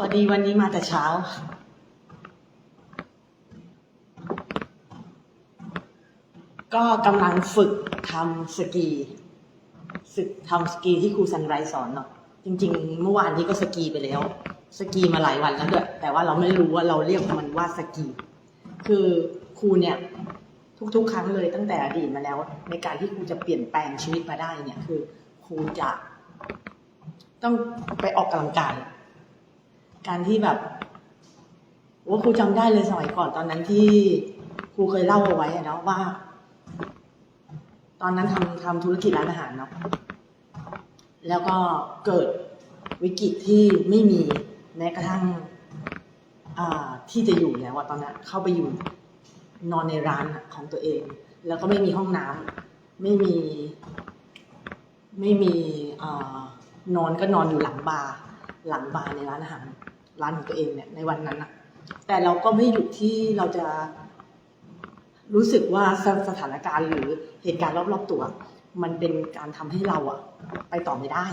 วัสดีวันนี้มาแต่เช้า ก็กำลังฝึกทำสกีฝึกทำสกีที่ครูซันไรสอนเนาะจริง ๆ เมื่อวานนี้ก็สกีไปแล้ว สกีมาหลายวันแล้วด้วยแต่ว่าเราไม่รู้ว่าเราเรียกมันว่าสกี คือครูเนี่ย ทุกๆ ครั้งเลยตั้งแต่อดีตมาแล้ว ในการที่ครูจะเปลี่ยนแปลงชีวิตมาได้เนี่ยคือครูจะ ต้องไปออกกำลังกาย การที่แบบว่าครูจำได้เลยสมัยก่อนตอนนั้นที่ครูเคยเล่าเอาไว้เนาะว่า ตอนนั้นทำทำธุรกิจร้านอาหารเนาะแล้วก็เกิดวิกฤตที่ไม่มีแม้กระทั่งที่จะอยู่แล้วอะตอนนั้นเข้าไปอยู่นอนในร้านของตัวเอง แล้วก็ไม่มีห้องน้ำไม่มี ไม่มีอนอนก็นอนอยู่หลังบาร์ หลังบาร์ในร้านอาหารร้านของตัวเองเนี่ยในวันนั้นอะแต่เราก็ไม่หยุดที่เราจะ รู้สึกว่าสถานการณ์หรือเหตุการณ์รอบๆตัว มันเป็นการทำให้เราอะไปต่อไม่ได้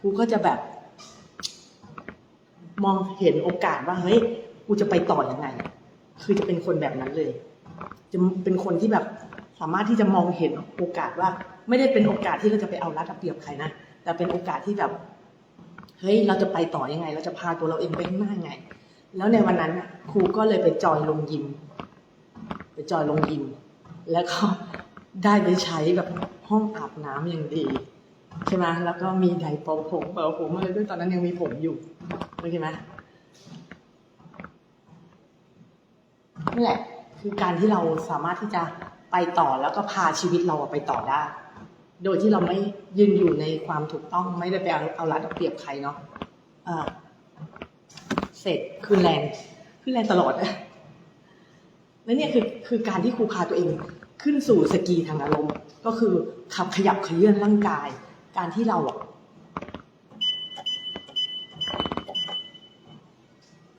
ครูก็จะแบบ มองเห็นโอกาสว่าเฮ้ยกูจะไปต่อยังไง คือจะเป็นคนแบบนั้นเลย จะเป็นคนที่แบบสามารถที่จะมองเห็นโอกาสว่า ไม่ได้เป็นโอกาสที่เราจะไปเอารัดเอาเปรียบใครนะแต่เป็นโอกาสที่แบบ เฮ้ยเราจะไปต่อยังไง เราจะพาตัวเราเองไปข้างหน้าไง แล้วในวันนั้นครูก็เลยไปจอยลงยิม ไปจอยลงยิม แล้วก็ได้ไปใช้แบบห้องอาบน้ำอย่างดีใช่ไหมแล้วก็มีไดร์เป่าผมเป่าผมอะไรด้วยตอนนั้นยังมีผมอยู่โอเคไหมนี่แหละคือการที่เราสามารถที่จะไปต่อแล้วก็พาชีวิตเราไปต่อได้ โดยที่เราไม่ยืนอยู่ในความถูกต้องไม่ได้ไปเอาเอารัดเอาเปรียบใครเนาะะเสร็จขึ้นแรงขึ้นแรงตลอดแล้วเนี่ยคือคือการที่ครูพาตัวเองขึ้นสู่สกีทางอารมณ์ ก็คือขับขยับขยื่นร่างกาย การที่เราอะ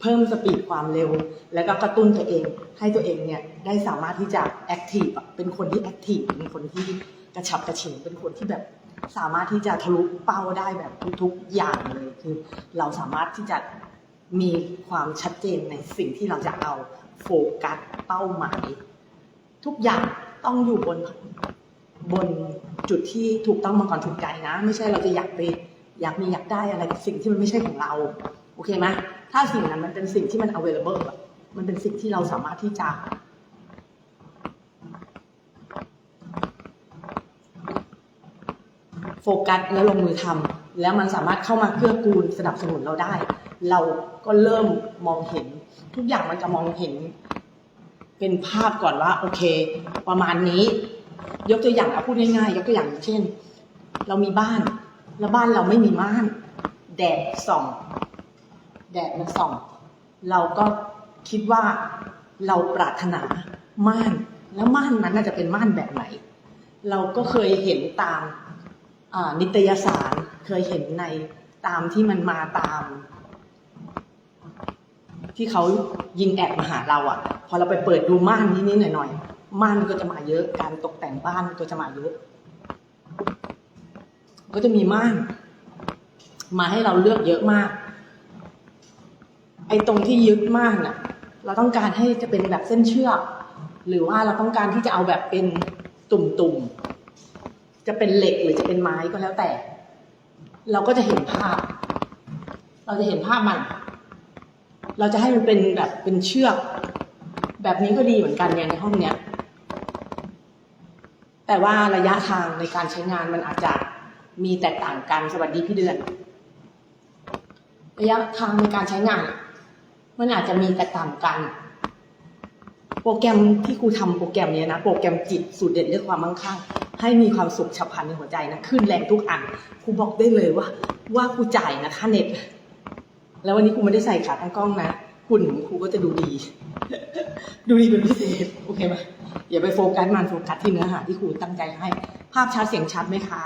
เพิ่มสปีดความเร็ว แล้วก็กระตุ้นตัวเอง ให้ตัวเองเนี่ยได้สามารถที่จะแอคทีฟเป็นคนที่แอคทีฟเป็นคนที่กระฉับกระเฉงเป็นคนที่แบบสามารถที่จะทะลุเป้าได้แบบทุกๆอย่างเลยคือ เราสามารถที่จะมีความชัดเจนในสิ่งที่เราจะเอาโฟกัสเป้าหมาย ทุกอย่างต้องอยู่บนบนจุดที่ถูกต้องมาก่อนถูกใจนะ ไม่ใช่เราจะอยากไปอยากมีอยากได้อะไรกับสิ่งที่มันไม่ใช่ของเรา โอเคไหม ถ้าสิ่งนั้นมันเป็นสิ่งที่มัน available อะมันเป็นสิ่งที่เราสามารถที่จะโฟกัสแล้วลงมือทำแล้วมันสามารถเข้ามาเกื้อกูลสนับสนุนเราได้ เราก็เริ่มมองเห็น ทุกอย่างมันจะมองเห็น เป็นภาพก่อนว่า โอเค ประมาณนี้ ยกตัวอย่างเอาพูดง่ายๆยกตัวอย่างเช่น เรามีบ้าน แล้วบ้านเราไม่มีม่าน แดดส่อง แดดมันส่อง เราก็คิดว่าเราปรารถนาม่านแล้วม่านนั้นน่าจะเป็นม่านแบบไหน เราก็เคยเห็นตามนิตยสารเคยเห็นในตามที่มันมาตาม ที่เขายิงแอดมาหาเราอะ่ะ พอเราไปเปิดดูม่านนิดๆหน่อยๆม่านก็จะมาเยอะการตกแต่งบ้านก็จะมาเยอะ ก็จะมีม่าน มาให้เราเลือกเยอะมาก ไอ้ตรงที่ยึดมานน่ะ เราต้องการให้จะเป็นแบบเส้นเชือก หรือว่าเราต้องการที่จะเอาแบบเป็นตุ่มๆ จะเป็นเหล็กหรือจะเป็นไม้ก็แล้วแต่ เราก็จะเห็นภาพ เราจะเห็นภาพมัน เราจะให้มันเป็นแบบเป็นเชือก แบบนี้ก็ดีเหมือนกันเนี่ยในห้องเนี้ย แต่ว่าระยะทางในการใช้งานมันอาจจะมีแตกต่างกันสวัสดีพี่เดือนระยะทางในการใช้งาน มันอาจจะมีแตกต่างกัน โปรแกรมที่ครูทำโปรแกรมเนี้ยนะ โปรแกรมจิตสูตรเด็ดเรื่องความมั่งคั่ง ให้มีความสุขฉับพลันในหัวใจนะขึ้นแรงทุกอันครูบอกได้เลยว่า ว่าครูจ่ายนะค่าเน็ต แล้ววันนี้ครูไม่ได้ใส่ขาตั้งกล้องนะหุ่นของครูก็จะดูดี ดูดีเป็นพิเศษโอเคไหมอย่าไปโฟกัสมันโฟกัสที่เนื้อหาที่ครูตั้งใจให้ ภาพชัดเสียงชัดไหมคะ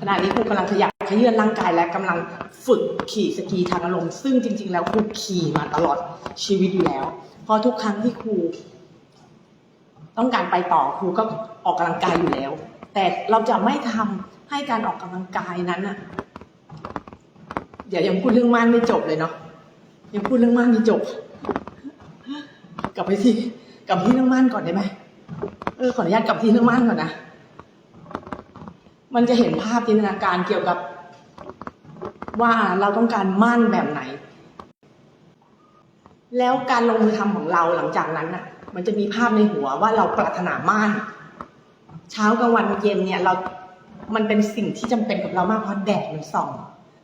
ขณะนี้ครูกำลังขยับ ขยื่นร่างกายและกำลังฝึกขี่สกีทางอารมณ์ซึ่งจริง ๆ แล้วครูขี่มาตลอดชีวิตอยู่แล้ว เพราะทุกครั้งที่ครูต้องการไปต่อครูก็ออกกำลังกายอยู่แล้ว แต่เราจะไม่ทำให้การออกกำลังกายนั้นน่ะเดี๋ยวยังพูดเรื่องม่านไม่จบเลยเนาะยังพูดเรื่องม่านไม่จบ กลับไปที่กลับที่เรื่องม่านก่อนได้ไหมเออขออนุญาตกลับที่เรื่องม่านก่อนนะมันจะเห็นภาพจินตนาการเกี่ยวกับ ว่าเราต้องการม่านแบบไหน แล้วการลงมือทำของเราหลังจากนั้นน่ะ มันจะมีภาพในหัวว่าเราปรารถนาม่าน เช้ากลางวันเย็นเนี่ยเรา มันเป็นสิ่งที่จำเป็นกับเรามากเพราะแดดมันส่อง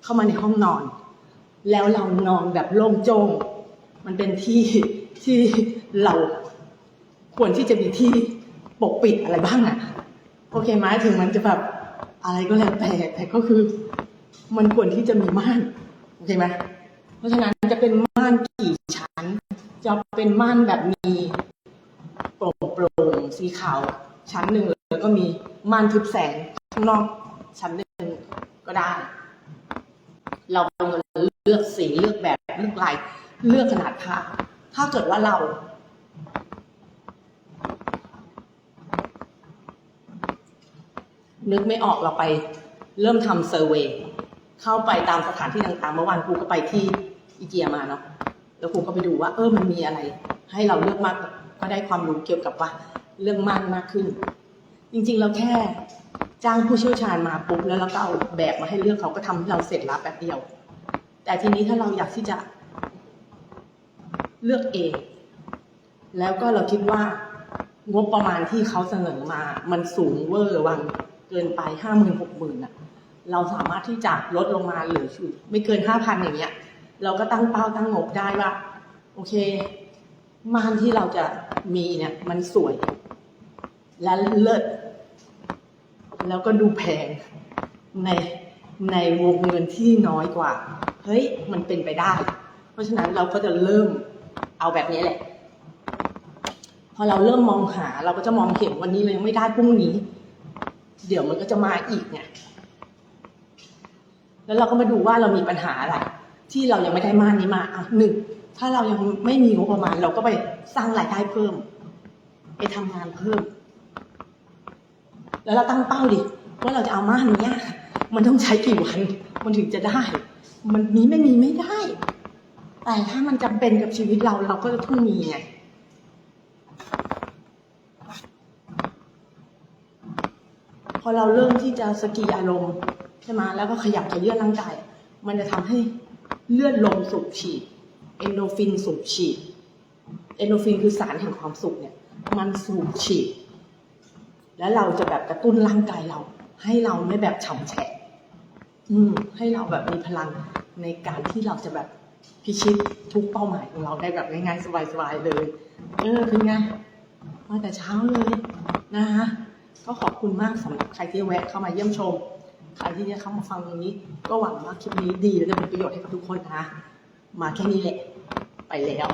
เข้ามาในห้องนอน แล้วเรานอนแบบโล่งโจ้งมันเป็นที่ที่เราควรที่จะมีที่ปกปิดอะไรบ้างอะโอเคไหมถึงมันจะแบบอะไรก็แล้วแต่แต่ก็คือ มันควรที่จะมีม่านโอเคไหมเพราะฉะนั้นจะเป็นม่านกี่ชั้น จะเป็นม่านแบบมีโปร่งโปร่งๆสีขาวชั้นหนึ่งแล้วก็มีม่านทึบแสงข้างนอกชั้นหนึ่งก็ได้ เราเลือกสีเลือกแบบเลือกลายเลือกขนาดผ้าถ้าเกิดว่าเรานึกไม่ออกเราไปเริ่มทำเซอร์เวย เข้าไปตามสถานที่ต่างๆ เมื่อวานครูก็ไปที่อีเกียมาเนาะ แล้วครูก็ไปดูว่า เออ มันมีอะไร ให้เราเลือกมาก ก็ได้ความรู้เกี่ยวกับว่าเรื่องม่านมากขึ้น จริงๆ เราแค่จ้างผู้เชี่ยวชาญมาปุ๊บแล้วเราก็เอาแบบมาให้เลือกเขาก็ทำให้เราเสร็จแล้วแป๊บเดียว แต่ทีนี้ถ้าเราอยากที่จะเลือกเอง แล้วก็เราคิดว่างบประมาณที่เขาเสนอมา มันสูงเวอร์วังเกินไปห้าหมื่นหกหมื่นอะ เราสามารถที่จะลดลงมาเหลือชุดไม่เกินห้าพันอย่างเงี้ย เราก็ตั้งเป้าตั้งงบได้ว่า โอเคม่านที่เราจะมีเนี่ย มันสวย และเลิศแล้วก็ดูแพงในในวงเงินที่น้อยกว่า เฮ้ย มันเป็นไปได้ เพราะฉะนั้นเราก็จะเริ่มเอาแบบนี้แหละ พอเราเริ่มมองหา เราก็จะมองเห็นวันนี้เรายังไม่ได้พรุ่งนี้ เดี๋ยวมันก็จะมาอีกไง แล้วเราก็มาดูว่าเรามีปัญหาอะไร ที่เรายังไม่ได้ม่านนี้มาอะหนึ่งถ้าเรายังไม่มีงบประมาณ เราก็ไปสร้างรายได้เพิ่ม ไปทำงานเพิ่ม แล้วเราตั้งเป้าดิว่าเราจะเอาม่านนี้มันต้องใช้กี่วัน มันถึงจะได้ มันมีไม่มีไม่ได้ แต่ถ้ามันจำเป็นกับชีวิตเราเราก็จะต้องมีไงพอเราเริ่มที่จะสกีอารมณ์ ช่ไหมแล้วก็ขยับขยื่นร่างกาย มันจะทำให้เลือดลมสูบฉีด เอนโดฟินสูบฉีด เอนโดฟินคือสารแห่งความสุขเนี่ย มันสูบฉีด แล้วเราจะแบบกระตุ้นร่างกายเรา ให้เราไม่แบบฉ่ำแฉะอืม ให้เราแบบมีพลังในการที่เราจะแบบพิชิตทุกเป้าหมายของเราได้แบบง่ายๆสบายๆเลย เออเป็นไงมาแต่เช้าเลยนะคะก็ขอบคุณมากสำหรับใครที่แวะเข้ามาเยี่ยมชม ใครที่จะเข้ามาฟังตรงนี้ ก็หวังว่าคลิปนี้ดีและจะเป็นประโยชน์ให้กับทุกคนนะมาแค่นี้แหละ ไปแล้ว